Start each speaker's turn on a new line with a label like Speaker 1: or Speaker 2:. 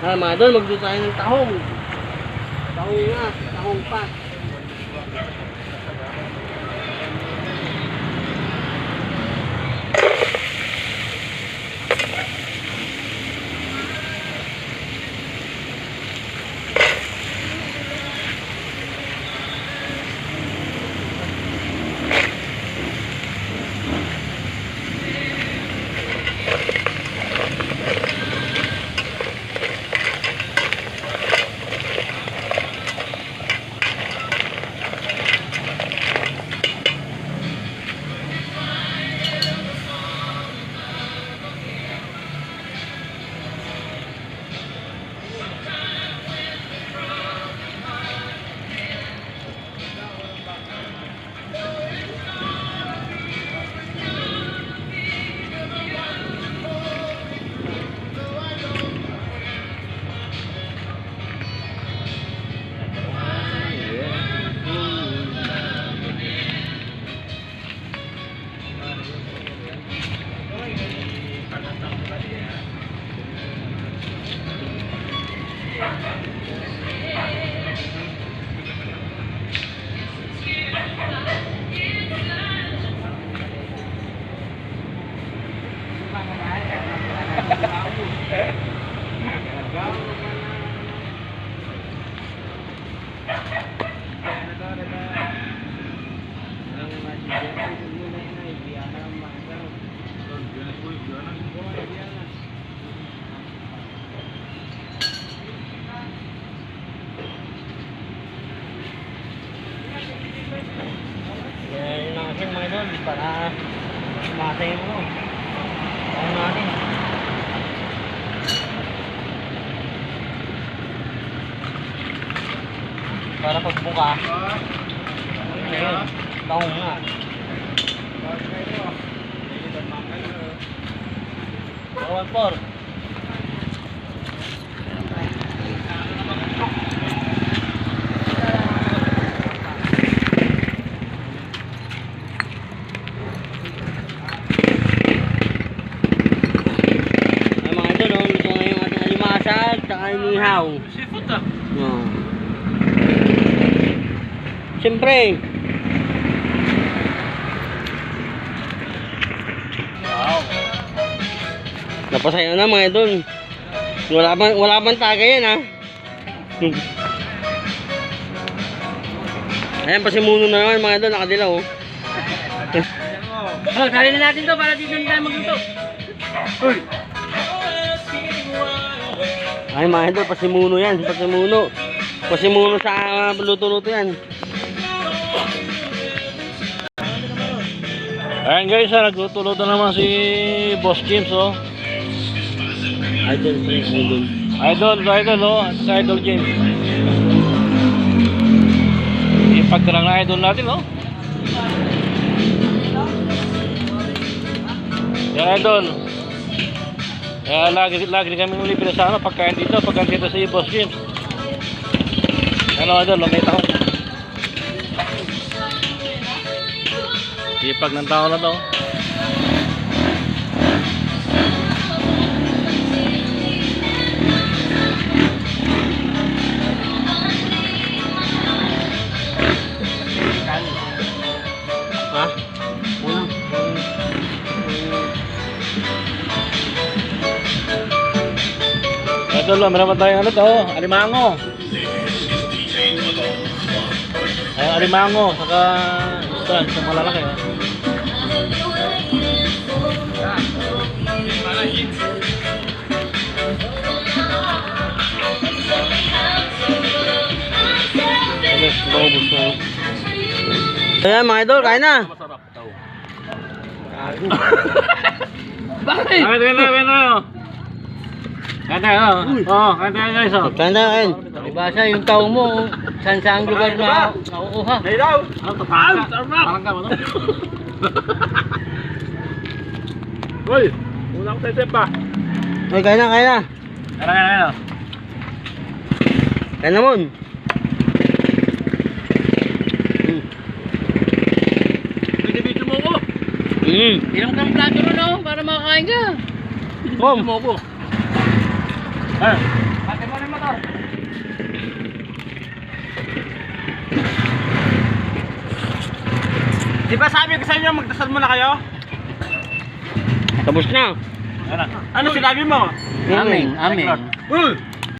Speaker 1: Ah, mga idol, magluto tayo ng tahong. Tahong nga, tahong pa. Yan yung natin mga idol, para umasa yung ano. Ano natin. Para pagbuka. Ayun, tahong nga. Bawal por. Ay mga idol, oh, luto na yung ating alimasag, saka yung ihaw.
Speaker 2: Seafood ah.
Speaker 1: Oh. Siyempre.
Speaker 2: Wow.
Speaker 1: Napasayo na mga idol. Wala man wala man tagay yan ha. Ayan pasimuno na naman mga idol nakadilaw oh.
Speaker 2: Oh, tali na natin to para dito na tayo magluto. Uy.
Speaker 1: Ay mga idol pasimuno yan, pasimuno. Pasimuno sa uh, luto-luto yan.
Speaker 2: Ayan guys, ah, nagluto-luto naman si Boss James oh.
Speaker 1: Idol, idol.
Speaker 2: Idol, idol oh, at sa Idol James. Ipagkarang na idol natin oh. Yan idol. Kaya lagi, lagi kami uli pinasama pagkain dito, pagkain dito si Boss James. Ano idol, may tao. Ipag ng tao na to.
Speaker 1: Ha? Unang.
Speaker 2: Ito lang, meron pa tayong ano to, alimango. Alimango, saka ito, ito malalaki. Oh.
Speaker 1: Yes, maubos na. Ayan mga idol, kain na.
Speaker 2: Masarap daw.
Speaker 1: Bakit?
Speaker 2: Kaya tayo na, kaya tayo. Kaya tayo, oh. Oo, kaya tayo guys, oh.
Speaker 1: Kain na kain. Ibasa yung tao mo, saan saang lugar na nakukuha.
Speaker 2: Ano to, parang ka, parang ka, ano? Uy, una ko sa isip pa.
Speaker 1: Ay, kain na, kain na.
Speaker 2: Kaya, kaya, kaya.
Speaker 1: Kain na mon. Mm.
Speaker 2: Pwede video mo ko.
Speaker 1: Mm.
Speaker 2: Ilang kang plato ron, oh, para makakain ka.
Speaker 1: Kom.
Speaker 2: mo ko. Ah. Pati mo ng motor.
Speaker 3: Di ba sabi ko sa inyo magdasal muna kayo?
Speaker 1: Tapos na.
Speaker 3: Ano, sinabi mo?
Speaker 1: Amen. Amen. Amen.
Speaker 3: Uy!